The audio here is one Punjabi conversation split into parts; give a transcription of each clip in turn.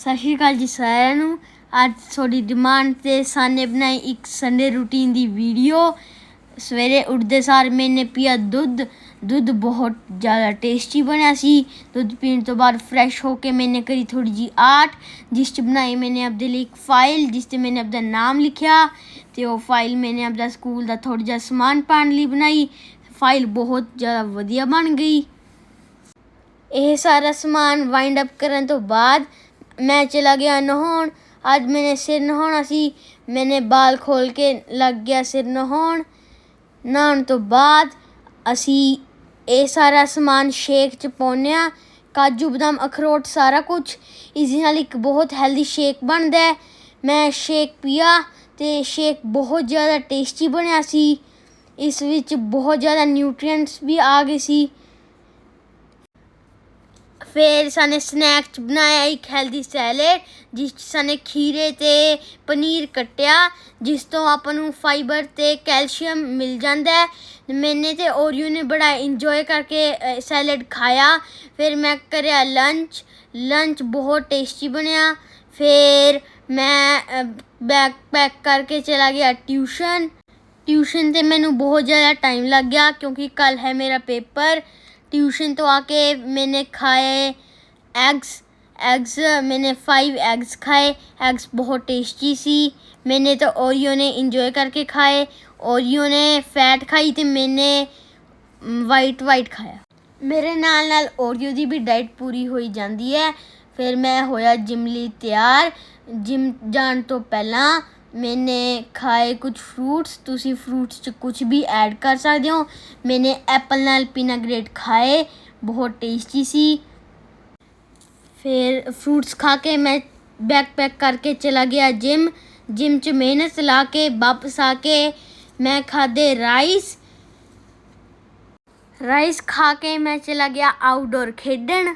ਸਤਿ ਸ਼੍ਰੀ ਅਕਾਲ ਜੀ ਸਾਰਿਆਂ ਨੂੰ। ਅੱਜ ਤੁਹਾਡੀ ਡਿਮਾਂਡ ਤੇ ਸਾਨੇ ਬਣਾਈ ਇੱਕ ਸੰਡੇ ਰੂਟੀਨ ਦੀ ਵੀਡੀਓ ਸਵੇਰੇ ਉੱਠਦੇ ਸਾਰ ਮੈਨੇ ਪੀਆ ਦੁੱਧ। ਦੁੱਧ ਬਹੁਤ ਜ਼ਿਆਦਾ ਟੇਸਟੀ ਬਣਿਆ ਸੀ। ਦੁੱਧ ਪੀਣ ਤੋਂ ਬਾਅਦ ਫਰੈਸ਼ ਹੋ ਕੇ ਮੈਨੇ ਕਰੀ ਥੋੜੀ ਜੀ ਆਰਟ ਜਿਸ 'ਚ ਬਣਾਈ ਮੈਨੇ ਆਪਦੇ ਲਈ ਇੱਕ ਫਾਈਲ ਜਿਸ ਤੇ ਮੈਨੇ ਆਪਦਾ ਨਾਮ ਲਿਖਿਆ। ਤੇ ਉਹ ਫਾਈਲ ਮੈਨੇ ਆਪਦਾ ਸਕੂਲ ਦਾ ਥੋੜਾ ਜਿਹਾ ਸਮਾਨ ਪਾਉਣ ਲਈ ਬਣਾਈ। ਫਾਈਲ ਬਹੁਤ ਜ਼ਿਆਦਾ ਵਧੀਆ ਬਣ ਗਈ। ਇਹ ਸਾਰਾ ਸਮਾਨ ਵਾਈਂਡ ਅਪ ਕਰਨ ਤੋਂ ਬਾਅਦ ਮੈਂ ਚਲਾ ਗਿਆ ਨਹਾਉਣ। ਅੱਜ ਮੈਨੇ ਸਿਰ ਨਹਾਉਣਾ ਸੀ। ਮੈਨੇ ਬਾਲ ਖੋਲ ਕੇ ਲੱਗ ਗਿਆ ਸਿਰ ਨਹਾਉਣ। ਨਹਾਉਣ ਤੋਂ ਬਾਅਦ ਅਸੀਂ ਇਹ ਸਾਰਾ ਸਮਾਨ ਸ਼ੇਕ ਚ ਪਾਉਂਦੇ ਹਾਂ। ਕਾਜੂ, ਬਦਾਮ, ਅਖਰੋਟ, ਸਾਰਾ ਕੁਝ ਇਸ ਨਾਲ ਇੱਕ ਬਹੁਤ ਹੈਲਦੀ ਸ਼ੇਕ ਬਣਦਾ ਹੈ। ਮੈਂ ਸ਼ੇਕ ਪੀਆ ਤੇ ਸ਼ੇਕ ਬਹੁਤ ਜ਼ਿਆਦਾ ਟੇਸਟੀ ਬਣਿਆ ਸੀ। ਇਸ ਵਿੱਚ ਬਹੁਤ ਜ਼ਿਆਦਾ ਨਿਊਟ੍ਰੀਐਂਟਸ ਵੀ ਆ ਗਏ ਸੀ। ਫਿਰ ਸਾਨੇ ਸਨੈਕਸ ਚ ਬਣਾਇਆ ਇੱਕ ਹੈਲਦੀ ਸੈਲਡ ਜਿਸ 'ਚ ਸਾਨੇ ਖੀਰੇ ਤੇ ਪਨੀਰ ਕੱਟਿਆ, ਜਿਸ ਤੋਂ ਆਪਾਂ ਨੂੰ ਫਾਈਬਰ ਤੇ ਕੈਲਸ਼ੀਅਮ ਮਿਲ ਜਾਂਦਾ ਹੈ। ਮੈਨੇ ਤੇ ਓਰੀਓ ਨੇ ਬੜਾ ਇੰਜੋਏ ਕਰਕੇ ਸੈਲਡ ਖਾਇਆ। ਫਿਰ ਮੈਂ ਕਰਿਆ ਲੰਚ ਲੰਚ ਬਹੁਤ ਟੇਸਟੀ ਬਣਿਆ। ਫਿਰ ਮੈਂ ਬੈਕ ਪੈਕ ਕਰਕੇ ਚਲਾ ਗਿਆ ਟਿਊਸ਼ਨ ਟਿਊਸ਼ਨ ਤੇ ਮੈਨੂੰ ਬਹੁਤ ਜ਼ਿਆਦਾ ਟਾਈਮ ਲੱਗ ਗਿਆ, ਕਿਉਂਕਿ ਕੱਲ ਹੈ ਮੇਰਾ ਪੇਪਰ ट्यूशन तो आके मैंने खाए एग्स एग्स मैंने फाइव एग्स खाए एग्स बहुत टेस्टी सी मैंने तो ओरियो ने इंजॉय करके खाए ओरियो ने फैट खाई ਤੇ ਮੈਨੇ ਵਾਈਟ ਵਾਈਟ ਖਾਇਆ ਮੇਰੇ ਨਾਲ ਨਾਲ ਓਰੀਓ ਦੀ ਵੀ ਡਾਈਟ ਪੂਰੀ ਹੋਈ ਜਾਂਦੀ ਹੈ ਫਿਰ ਮੈਂ ਹੋਇਆ ਜਿਮ ਲਈ ਤਿਆਰ ਜਿਮ ਜਾਣ ਤੋਂ ਪਹਿਲਾਂ ਮੈਨੇ ਖਾਏ ਕੁਝ ਫਰੂਟਸ ਤੁਸੀਂ ਫਰੂਟਸ ਚ ਕੁਝ ਵੀ ਐਡ ਕਰ ਸਕਦੇ ਹੋ। ਮੈਨੇ ਐਪਲ ਨਾਲ ਪੀਨਾ ਗ੍ਰੇਟ ਖਾਏ, ਬਹੁਤ ਟੇਸਟੀ ਸੀ। ਫਿਰ ਫਰੂਟਸ ਖਾ ਕੇ ਮੈਂ ਬੈਗ ਪੈਕ ਕਰਕੇ ਚਲਾ ਗਿਆ ਜਿਮ ਜਿਮ ਚ ਮਿਹਨਤ ਲਾ ਕੇ, ਵਾਪਸ ਆ ਕੇ ਮੈਂ ਖਾਦੇ ਰਾਈਸ ਰਾਈਸ ਖਾ ਕੇ ਮੈਂ ਚਲਾ ਗਿਆ ਆਊਟਡੋਰ ਖੇਡਣ।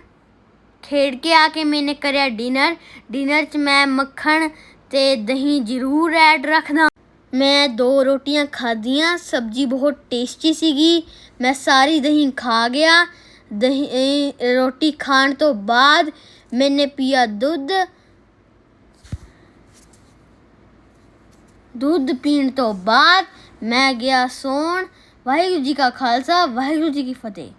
ਖੇਡ ਕੇ ਆ ਕੇ ਮੈਨੇ ਕਰਿਆ ਡਿਨਰ ਡਿਨਰ ਚ ਮੈਂ ਮੱਖਣ ਤੇ ਦਹੀਂ ਜ਼ਰੂਰ ਐਡ ਰੱਖਣਾ। ਮੈਂ ਦੋ ਰੋਟੀਆਂ ਖਾਧੀਆਂ, ਸਬਜ਼ੀ ਬਹੁਤ ਟੇਸਟੀ ਸੀਗੀ। ਮੈਂ ਸਾਰੀ ਦਹੀਂ ਖਾ ਗਿਆ। ਦਹੀਂ ਰੋਟੀ ਖਾਣ ਤੋਂ ਬਾਅਦ ਮੈਨੇ ਪੀਆ ਦੁੱਧ। ਦੁੱਧ ਪੀਣ ਤੋਂ ਬਾਅਦ ਮੈਂ ਗਿਆ ਸੌਣ। ਵਾਹਿਗੁਰੂ ਜੀ ਕਾ ਖਾਲਸਾ, ਵਾਹਿਗੁਰੂ ਜੀ ਕੀ ਫਤਿਹ।